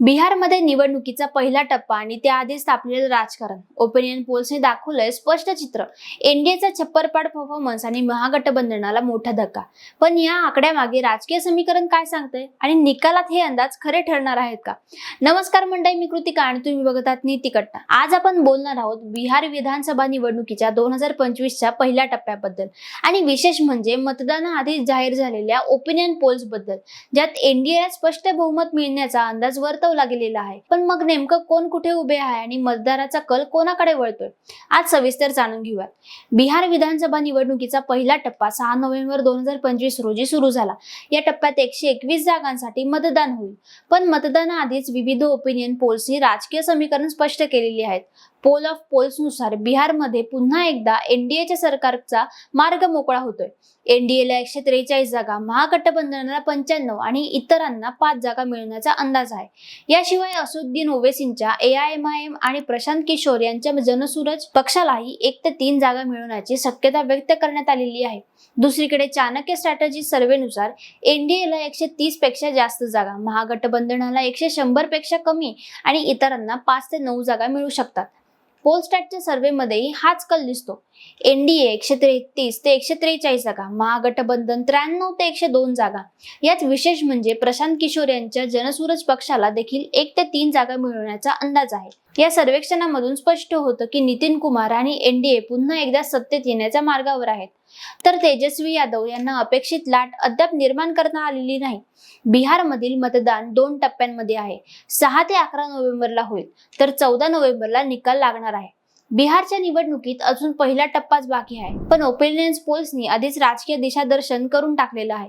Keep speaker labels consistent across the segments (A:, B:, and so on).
A: बिहारमध्ये निवडणुकीचा पहिला टप्पा आणि त्याआधी स्थापलेलं राजकारण. ओपिनियन पोल्सने दाखवलंय स्पष्ट चित्र. एनडीएचा छप्परपाड परफॉर्मन्स आणि महागठबंधनाला मोठा धक्का. पण या आकड्यामागे राजकीय समीकरण काय सांगतंय? आणि निकालात हे अंदाज खरे ठरणार आहेत का? नमस्कार मंडळी मी कृतिका आणि तुम्ही बघत आहात नीती कट्टा. आज आपण बोलणार आहोत बिहार विधानसभा निवडणुकीच्या दोन हजार पंचवीसच्या पहिल्या टप्प्याबद्दल. आणि विशेष म्हणजे मतदानाआधी जाहीर झालेल्या ओपिनियन पोल्सबद्दल. ज्यात एनडीएला स्पष्ट बहुमत मिळण्याचा अंदाज वर्तवला गेलेला आहे. पण मग नेमकं कोण कुठे उभे आहे आणि मतदाराचा कल कोणाकडे वळतोय? आज सविस्तर जाणून घेऊयात. बिहार विधानसभा निवडणुकीचा पहिला टप्पा सहा नोव्हेंबर दोन हजार पंचवीस रोजी सुरू झाला. या टप्प्यात एकशे एकवीस जागांसाठी मतदान होईल. पण मतदानाआधीच विविध ओपिनियन पोल्सनी राजकीय समीकरण स्पष्ट केलेली आहेत. पोल ऑफ पोल्सनुसार बिहारमध्ये पुन्हा एकदा एनडीएच्या सरकारचा मार्ग मोकळा होतोय. एनडीएला एकशे त्रेचाळीस जागा महागठबंधनाला पंच्याण्णव आणि इतरांना पाच जागा मिळण्याचा अंदाज आहे. याशिवाय Asaduddin ओवेसींच्या A I M I M आणि प्रशांत किशोर यांच्या जनसूरज पक्षालाही एक ते तीन जागा मिळवण्याची शक्यता व्यक्त करण्यात आलेली आहे. दुसरीकडे चाणक्य स्ट्रॅटजी सर्वेनुसार एनडीएला एकशे तीसपेक्षा जास्त जागा महागठबंधनाला एकशे शंभरपेक्षा कमी आणि इतरांना पाच ते नऊ जागा मिळू शकतात. पोलस्टॅटच्या सर्व्हेमध्येही हाच कल दिसतो. एनडीए एकशे तेहतीस ते एकशे त्रेचाळीस जागा महागठबंधन त्र्याण्णव ते एकशे दोन जागा. यात विशेष म्हणजे प्रशांत किशोर यांच्या जनसूरज पक्षाला देखील एक ते तीन जागा मिळवण्याचा अंदाज आहे. या सर्वेक्षणामधून स्पष्ट होतं की नितीन कुमार आणि एनडीए पुन्हा एकदा सत्तेत येण्याच्या मार्गावर आहेत. तर तेजस्वी यादव यांना अपेक्षित लाट अद्याप निर्माण करता आलेली नाही. बिहारमधील मतदान दोन टप्प्यांमध्ये आहे. सहा ते अकरा नोव्हेंबरला होईल तर चौदा नोव्हेंबरला निकाल लागणार आहे. बिहारच्या निवडणुकीत अजून पहिला टप्पाच बाकी आहे पण ओपिनियन्स पोल्सनी आधीच राजकीय दिशादर्शन करून टाकलेलं आहे.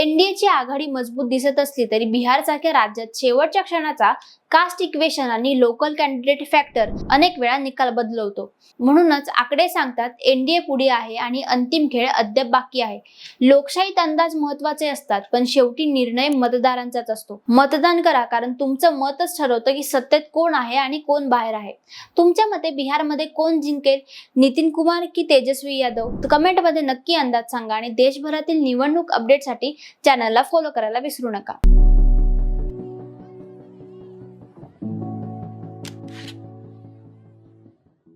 A: एनडीएची आघाडी मजबूत दिसत असली तरी बिहारसारख्या राज्यात शेवटच्या क्षणाचा कास्ट इक्वेशन आणि लोकल कॅन्डिडेट फॅक्टर अनेक वेळा निकाल बदलवतो. म्हणूनच आकडे सांगतात एनडीए पुढे आहे आणि अंतिम खेळ अद्याप बाकी आहे. लोकशाहीत अंदाज महत्त्वाचे असतात पण शेवटी निर्णय मतदारांचाच असतो. मतदान करा कारण तुमचं मतच ठरवतं की सत्तेत कोण आहे आणि कोण बाहेर आहे. तुमच्या मते बिहारमध्ये कोण जिंकेल? नितीन कुमार की तेजस्वी यादव? कमेंटमध्ये नक्की अंदाज सांगा आणि देशभरातील निवडणूक अपडेटसाठी चॅनलला फॉलो करायला विसरू नका.